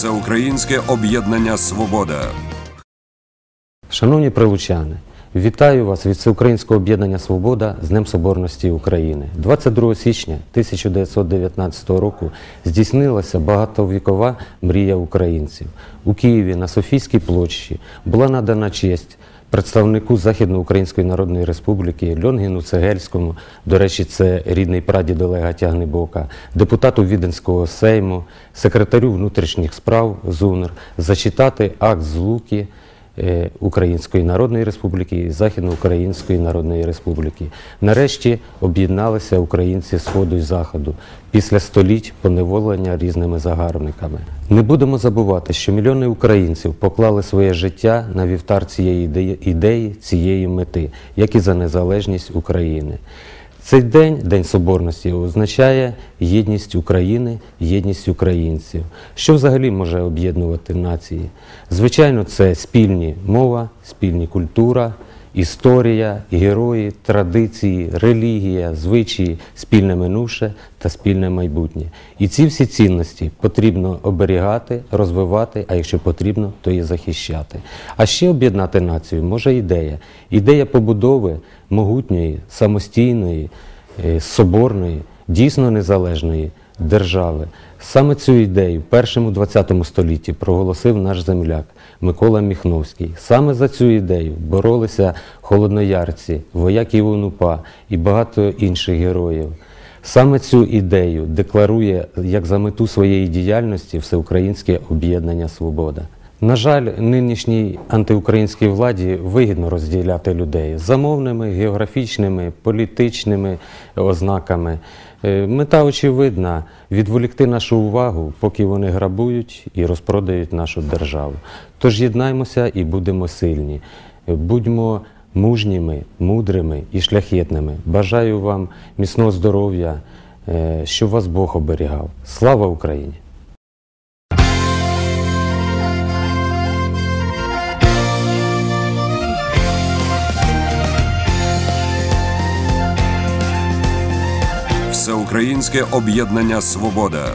Всеукраїнське об'єднання Свобода. Шановні прилучани, вітаю вас від Всеукраїнського об'єднання Свобода з Днем Соборності України. 22 січня 1919 року здійснилася багатовікова мрія українців. У Києві на Софійській площі була надана честь представнику Західноукраїнської Народної Республіки Льонгіну Цегельському, до речі, це рідний прадід Олега Тягнебока, депутату Віденського сейму, секретарю внутрішніх справ ЗУНР, зачитати акт злуки Української Народної Республіки і Західноукраїнської Народної Республіки. Нарешті об'єдналися українці Сходу і Заходу після століть поневолення різними загарбниками. Не будемо забувати, що мільйони українців поклали своє життя на вівтар цієї ідеї, цієї мети, як і за незалежність України. Цей день, День Соборності, означає єдність України, єдність українців. Що взагалі може об'єднувати нації? Звичайно, це спільні мова, спільні культура, історія, герої, традиції, релігія, звичаї, спільне минувше та спільне майбутнє. І ці всі цінності потрібно оберігати, розвивати, а якщо потрібно, то і захищати. А ще об'єднати націю може ідея. Ідея побудови могутньої, самостійної, е, соборної, дійсно незалежної держави. Саме цю ідею в першому 20 столітті проголосив наш земляк Микола Міхновський. Саме за цю ідею боролися холодноярці, вояки Івонупа і багато інших героїв. Саме цю ідею декларує як за мету своєї діяльності Всеукраїнське об'єднання Свобода. На жаль, нинішній антиукраїнській владі вигідно розділяти людей за мовними, географічними, політичними ознаками. Е, Мета очевидна відволікти нашу увагу, поки вони грабують і розпродають нашу державу. Тож єднаймося і будемо сильні. Будьмо мужніми, мудрими і шляхетними. Бажаю вам міцного здоров'я, е, щоб вас Бог оберігав. Слава Україні! Всеукраїнське об'єднання Свобода.